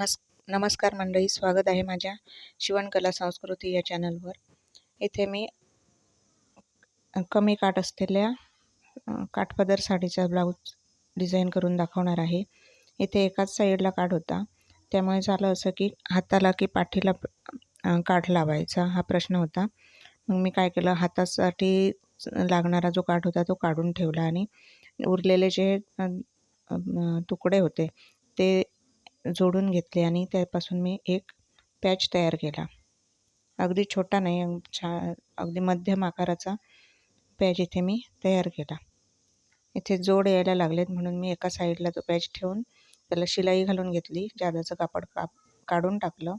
नमस् नमस्कार मंडळी स्वागत आहे माझ्या शिवणकला संस्कृती या चॅनलवर. इथे मी कमी काठ असलेल्या काठपदर साडीचा ब्लाऊज डिझाईन करून दाखवणार आहे. इथे एकाच साईडला काठ होता. त्यामुळे झालं असं की हाताला की पाठीला काठ लावायचा हा प्रश्न होता. मग मी काय केलं हातासाठी लागणारा जो काठ होता तो काढून ठेवला आणि उरलेले जे तुकडे होते ते जोडून घेतले आणि त्यापासून मी एक पॅच तयार केला. अगदी छोटा नाही छा अगदी मध्यम आकाराचा पॅच इथे मी तयार केला. इथे जोड यायला लागलेत म्हणून मी एका साईडला तो पॅच ठेवून त्याला शिलाई घालून घेतली जादाचं कापड काप काढून टाकलं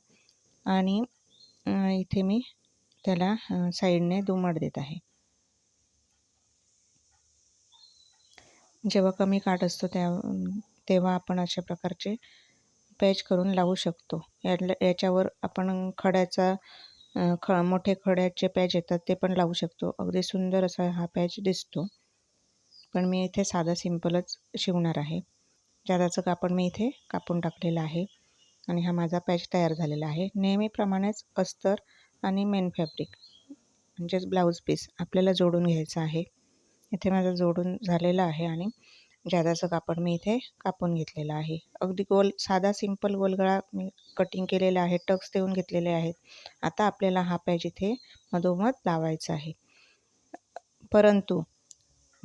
आणि इथे मी त्याला साईडने दुमड देत आहे. जेव्हा कमी काट असतो त्या तेव्हा आपण अशा प्रकारचे पॅच करून लावू शकतो. या याच्यावर आपण खड्याचा ख मोठे खड्याचे पॅच येतात ते पण लावू शकतो. अगदी सुंदर असा हा पॅच दिसतो. पण मी इथे साधा सिंपलच शिवणार आहे. जादाचं कापड मी इथे कापून टाकलेलं आहे. आणि हा माझा पॅच तयार झालेला आहे. नेहमीप्रमाणेच अस्तर आणि मेन फॅब्रिक म्हणजेच ब्लाऊज पीस आपल्याला जोडून घ्यायचं आहे. इथे माझं जोडून झालेलं आहे आणि जादाचं कापड मी इथे कापून घेतलेलं आहे. अगदी गोल साधा सिंपल गोलगळा मी कटिंग केलेला आहे टक्स देऊन घेतलेले आहेत. आता आपल्याला हा पॅच इथे मधोमध लावायचा आहे. परंतु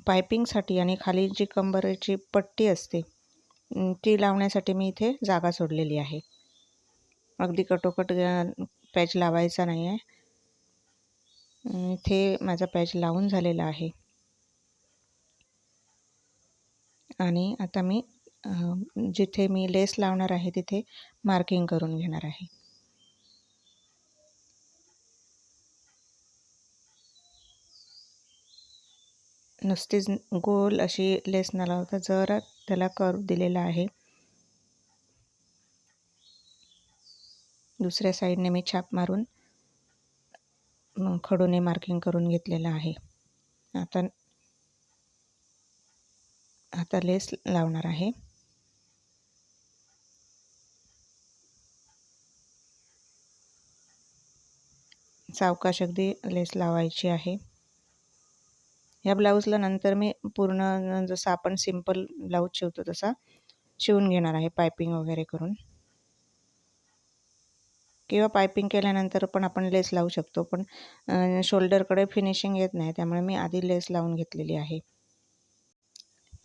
पायपिंगसाठी आणि खाली जी कंबरेची पट्टी असते ती लावण्यासाठी मी इथे जागा सोडलेली आहे. अगदी कटोकट पॅच लावायचा नाही आहे इथे माझा पॅच लावून झालेला आहे. आणि आता मी जिथे मी लेस लावणार आहे तिथे मार्किंग करून घेणार आहे. नुसतीच गोल अशी लेस न लावता जरा त्याला कर्व दिलेला आहे. दुसऱ्या साईडने मी छाप मारून खडूने मार्किंग करून घेतलेलं आहे. आता आता लेस लावणार आहे. सावकाश अगदी लेस लावायची आहे. ह्या ब्लाऊजला नंतर मी पूर्ण जसं आपण सिंपल ब्लाऊज शिवतो तसा शिवून घेणार आहे पायपिंग वगैरे करून. किंवा पायपिंग केल्यानंतर पण आपण लेस लावू शकतो पण शोल्डरकडे फिनिशिंग येत नाही त्यामुळे मी आधी लेस लावून घेतलेली आहे.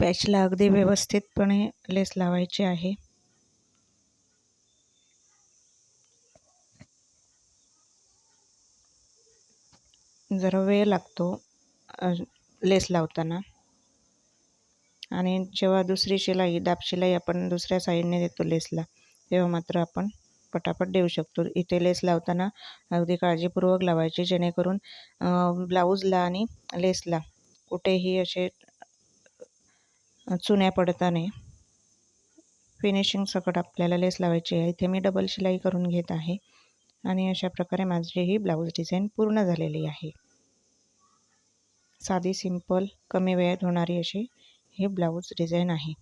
पॅचला अगदी व्यवस्थितपणे लेस लावायची आहे. जरा वेळ लागतो लेस लावताना. आणि जेव्हा दुसरी शिलाई दाब शिलाई आपण दुसऱ्या साईडने देतो लेसला तेव्हा मात्र आपण पटापट देऊ शकतो. इथे लेस लावताना अगदी काळजीपूर्वक लावायची जेणेकरून ब्लाऊजला आणि लेसला कुठेही असे चुन्या पडताने फिनिशिंग सकट आपल्याला लेस लावायची आहे. इथे मी डबल शिलाई करून घेत आहे. आणि अशा प्रकारे माझी ही ब्लाऊज डिझाईन पूर्ण झालेली आहे. साधी सिंपल कमी वेळात होणारी अशी ही ब्लाऊज डिझाईन आहे.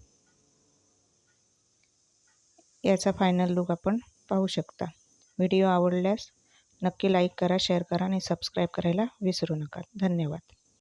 याचा फायनल लुक आपण पाहू शकता. व्हिडिओ आवडल्यास नक्की लाईक करा शेअर करा आणि सबस्क्राईब करायला विसरू नका. धन्यवाद.